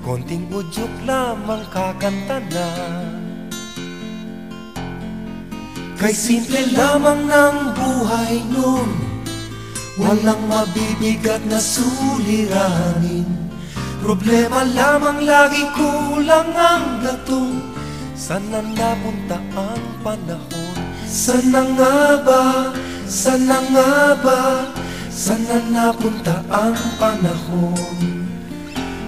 Konting udyok lamang kakanta na. Kay simple lamang ng buhay nun Walang mabibigat na suliranin. Problema lamang lagi kulang ang gatong Sana napunta ang panahon? Sana nga ba, sana nga ba? Sana napunta ang panahon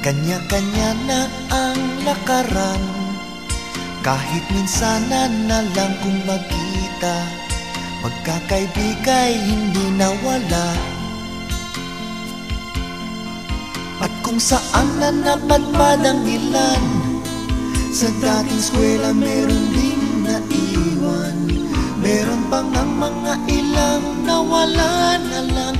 kanya-kanya na ang lakaran Kahit minsanan na lang kung magkita Magkakaibigay hindi nawala. At kung saan na napadpad ang ilan Sa dating eskwela meron ding naiwan. Meron pang ang mga ilang nawala na lang